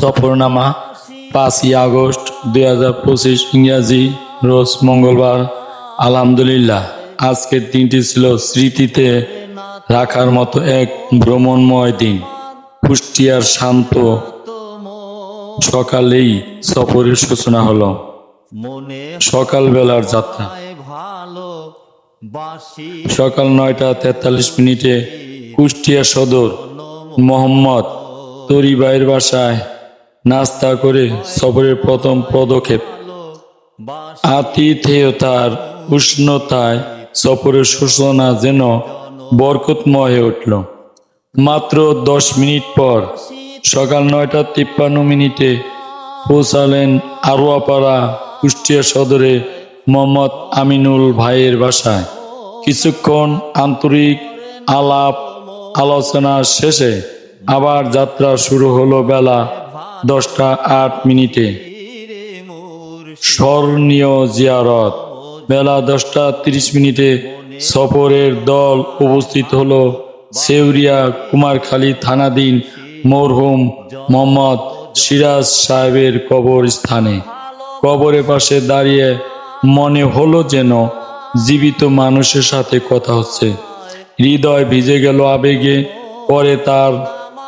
সফরনামা পাঁচই আগস্ট দুই হাজার পঁচিশ ইংরাজি, রোজ মঙ্গলবার। আলহামদুলিল্লাহ, আজকের দিনটি ছিল স্মৃতিতে রাখার মতো এক ভ্রমণময় দিন। কুষ্টিয়ার শান্ত সকালেই সফরের সূচনা হলো। সকালবেলার যাত্রা। সকাল নয়টা তেতাল্লিশ মিনিটে কুষ্টিয়া সদর মোহাম্মদ তরিবাইয়ের বাসায় নাস্তা করে সফরের প্রথম পদক্ষেপ। আতিথেয়তার উষ্ণতায় সফরের সূচনা যেন বরকতময় হয়ে উঠল। মাত্র দশ মিনিট পর সকাল নয়টা তিপ্পান্ন মিনিটে পৌঁছালেন আরোয়াপাড়া কুষ্টিয়া সদরে মোহাম্মদ আমিনুল ভাইয়ের বাসায়। কিছুক্ষণ আন্তরিক আলাপ আলোচনা শেষে আবার যাত্রা শুরু হলো বেলা দশটা আট মিনিটে। স্মরণীয় জিয়ারত। বেলা দশটা তিরিশ মিনিটে সফরের দল উপস্থিত হলো সেউরিয়া কুমারখালী থানাধীন মরহুম মোহাম্মদ সিরাজ সাহেবের কবর স্থানে কবরের পাশে দাঁড়িয়ে মনে হলো যেন জীবিত মানুষের সাথে কথা হচ্ছে। হৃদয় ভিজে গেল আবেগে, পরে তার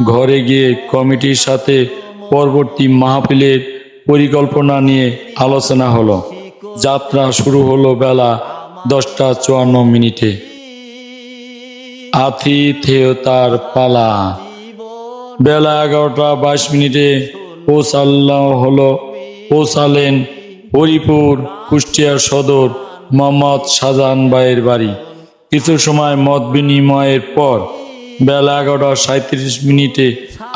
ঘরে গিয়ে কমিটির সাথে পরবর্তী মাহফিলের পরিকল্পনা নিয়ে আলোচনা হলো। যাত্রা শুরু হলো বেলা দশটা চুয়ান্ন মিনিটে। আতিথেয়তার পালা। বেলা এগারোটা বাইশ মিনিটে পৌঁছাল্লা হলো। পৌঁছালেন হরিপুর কুষ্টিয়া সদর মোহাম্মদ শাহজাহান ভাইয়ের বাড়ি। কিছু সময় মত বিনিময়ের পর বেলা এগারোটা সাঁত্রিশ মিনিটে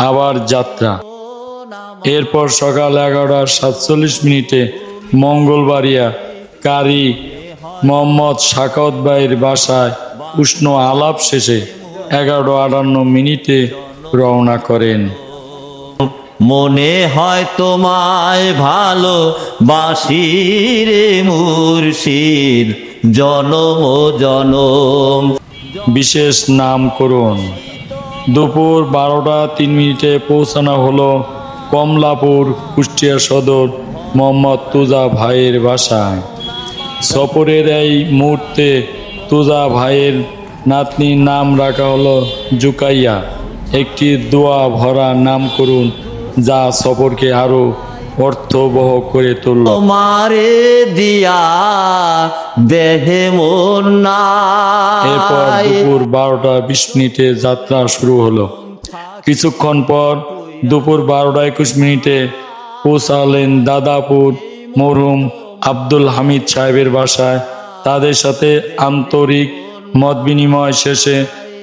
আবার যাত্রা। এরপর সকাল এগারোটা সাতচল্লিশ মিনিটে মঙ্গলবাড়িয়া কারি মোহাম্মদ শাকত ভাইয়ের বাসায় উষ্ণ আলাপ শেষে এগারোটা আটান্ন মিনিটে রওনা করেন। মনে হয় তোমায় ভালো বাসি রে মুর্শিদ, জনম জনম। বিশেষ নামকরণ দুপুর বারোটা তিন মিনিটে পৌঁছানো হলো কমলাপুর কুষ্টিয়া সদর মোহাম্মদ তুজা ভাইয়ের বাসায়। সফরের এই মুহূর্তে তুজা ভাইয়ের নাতনির নাম রাখা হলো জুকাইয়া। একটি দোয়া ভরা নাম করুন যা সফরকে আরও অর্থবহ করে তুলল। তোমারে দিয়া দেহে মন এরপর দুপুর বারোটা বিশ মিনিটে যাত্রা শুরু হলো। কিছুক্ষণ পর দুপুর বারোটা একুশ মিনিটে পৌঁছালেন দাদাপুর মরুম আব্দুল হামিদ সাহেবের বাসায়। তাদের সাথে আন্তরিক মত বিনিময় শেষে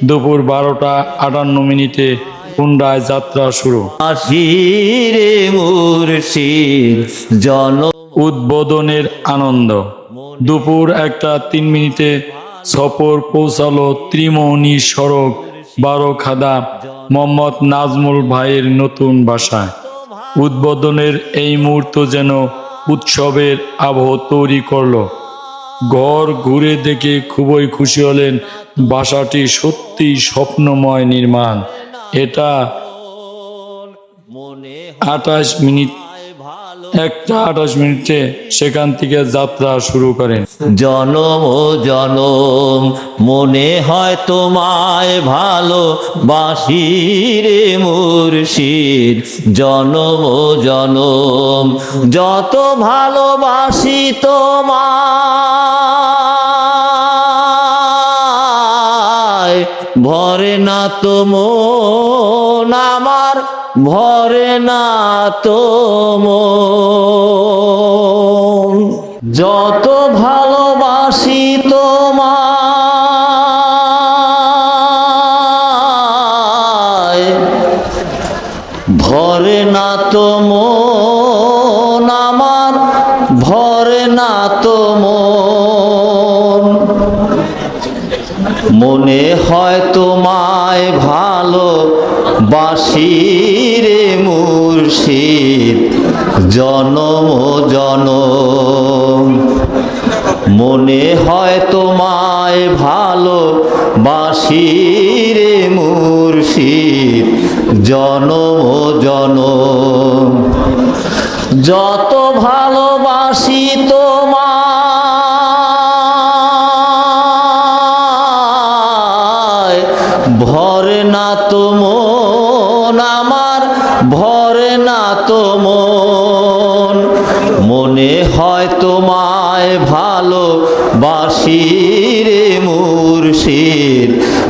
দুপুর বারোটা আটান্ন মিনিটে কুন্ডায় যাত্রা শুরু। মুর্শিদ জনম উদ্বোধনের আনন্দ। দুপুর একটা তিন মিনিটে সফর পৌঁছালো ত্রিমোহনী সড়ক বারো খাদা মোহাম্মদ নাজমুল ভাইয়ের নতুন বাসায়। উদ্বোধনের এই মুহূর্ত যেন উৎসবের আবহ তৈরি করল। ঘর ঘুরে দেখে খুবই খুশি হলেন বাসাটি সত্যি স্বপ্নময় নির্মাণ। এটা আঠাশ মিনিট, একটা আঠাশ মিনিটে সেখান থেকে যাত্রা শুরু করেন। জনম ও জনম, মনে হয় তোমায় ভালো বাসি রে মুর্শিদ। জনম ও জনম, যত ভালোবাসি তোমায় ভরে না তো মন আমার ভরে না তো মন। যত ভালোবাসি তোমায় ভালো বাসি রে মুর্শিদ, জনম ও জনম। মনে হয় তোমায় ভালো বাসিরে মুর্শিদ, জনম জনম। যত ভালোবাসি তোমায় তো আমার ভরে না তো মন। হয় তোমায় ভালো বাসিরে মুর্শিদ,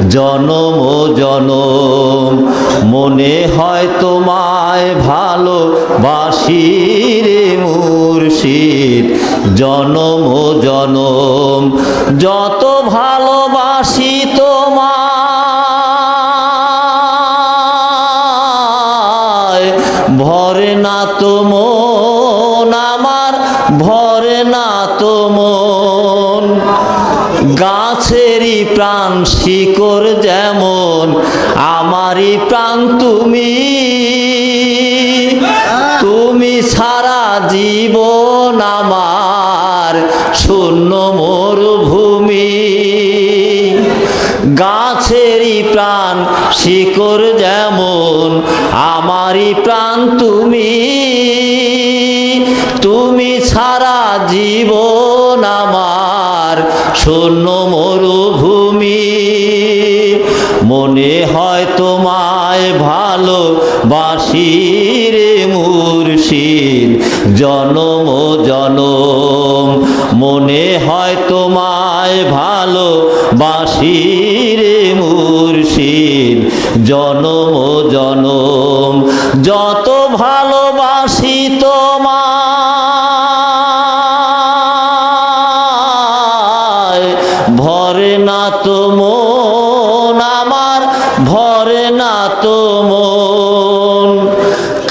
জনম জনম। মনে হয় তোমায় ভালো বাসিরে মুর্শিদ, জনম জনম। যত ভালোবাসি ভরে না তো আমার ভরে না তো গাছেরই প্রাণ শিকড় যেমন, আমারই প্রাণ তুমি। তুমি সারা জীবন আমার শূন্য মরুভূমি। গাছেরই প্রাণ, শিকড় যেমন, আমারই প্রাণ তুমি। তুমি ছাড়া জীবন আমার শূন্য মরুভূমি। মনে হয় তোমায় ভালো বাসিরে মুর্শিদ, জনম জনম। মনে হয় তোমায় ভালো বাসিরে মুর্শিদ। জনম জনম, যত ভালোবাসি তোমায়। ভরে না তো আমার, ভরে না তো মন।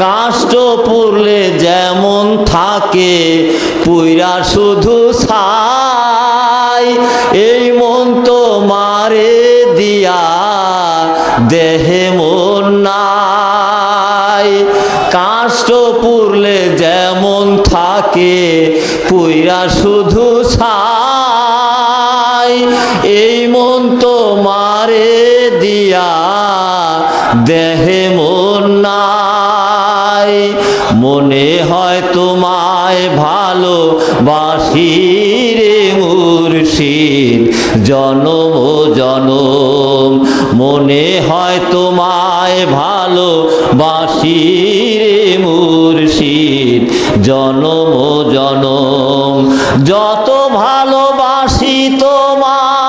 কাষ্ট পড়লে যেমন থাকে, পুইরা শুধু ছাই দেহে মন নাই। কাষ্ট পুরলে যেমন থাকে, পুইরা শুধু ছাই। এই মন তো মারে দিয়া দেহে মন নাই। মনে হয় তোমায় ভালো বাসিরে মুর্শিদ, জনম জনম। মনে হয় তোমায় ভালো বাসিরে মুর্শিদ, জনম জনম। যত ভালোবাসি তোমার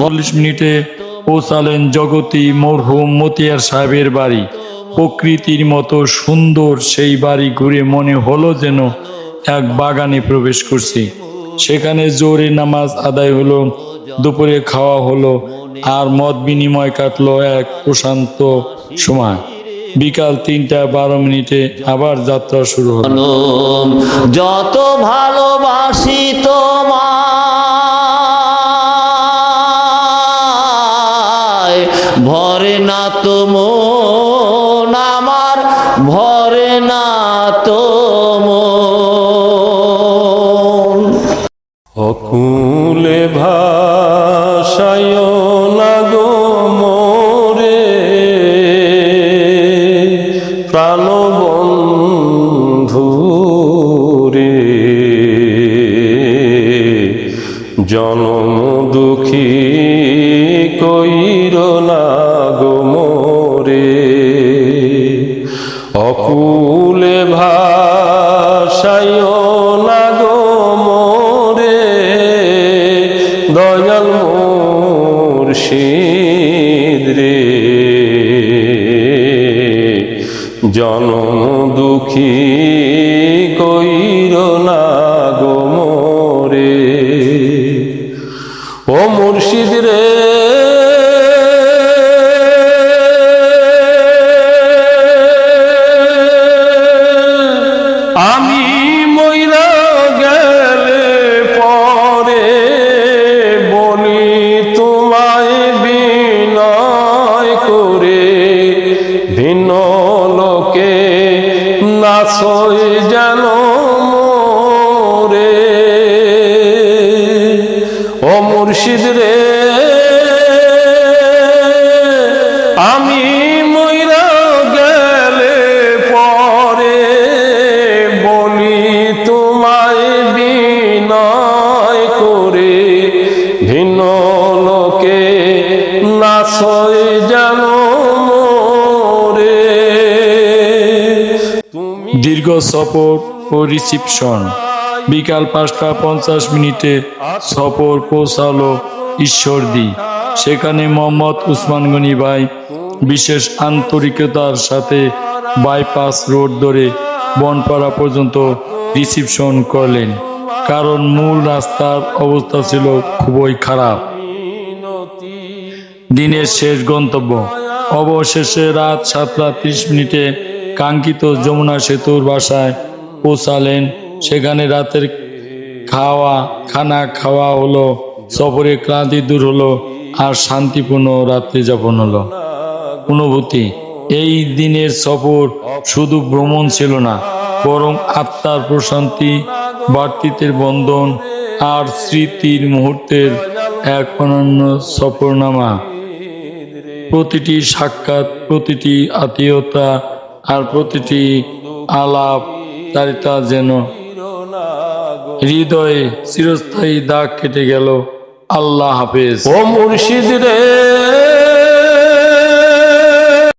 চল্লিশ মিনিটে পৌঁছালেন জগতী মরহুম মতিয়ার সাহেবের বাড়ি। প্রকৃতির মতো সুন্দর সেই বাড়ি ঘুরে মনে হলো যেন এক বাগানে প্রবেশ করছি। সেখানে জোরে নামাজ আদায় হলো, দুপুরে খাওয়া হলো আর মত বিনিময় কাটলো এক প্রশান্ত সময়। বিকাল তিনটা বারো মিনিটে আবার যাত্রা শুরু হলো। যত ভালোবাসি তোমায়, ভরে না তো আমার ভরে না তো অকুলে ভাষায় লাগো মোরে। প্রাণবন্ধু রে জনম দুঃখী কইর লাগো অকুলে ভাষায় লাগো মোরে, দয়াল মুর্শিদ রে। জনম দুঃখী কইর লাগো মোরে। ও মুর্শিদ রে সফর ও রিসিপশন। বিকাল পাঁচটা পঞ্চাশ মিনিটে সফর পৌঁছালো ঈশ্বরদী। সেখানে মোহাম্মদ উসমান গনি ভাই বিশেষ আন্তরিকতার সাথে বাইপাস রোড ধরে বনপাড়া পর্যন্ত রিসিপশন করলেন। কারণ মূল রাস্তার অবস্থা ছিল খুবই খারাপ। দিনের শেষ গন্তব্য। অবশেষে রাত সাতটা ত্রিশ মিনিটে কাঙ্ক্ষিত যমুনা সেতুর বাসায় পৌঁছালেন। সেখানে রাতের খাওয়া, খানা খাওয়া হলো, সফরে ক্লান্তি দূর হলো আর শান্তিপূর্ণ রাত্রি যাপন হলো। অনুভূতি, এই দিনের সফর শুধু ভ্রমণ ছিল না, বরং আত্মার প্রশান্তি বার্তিতের বন্ধন আর স্মৃতির মুহূর্তের এক অনন্য সফরনামা। প্রতিটি সাক্ষাৎ, প্রতিটি আত্মীয়তা আর প্রতিটি আলাপ তারিতা যেন। হৃদয়ে চিরস্থায়ী দাগ কেটে গেল। আল্লাহ হাফেজ। ও মুর্শিদ রে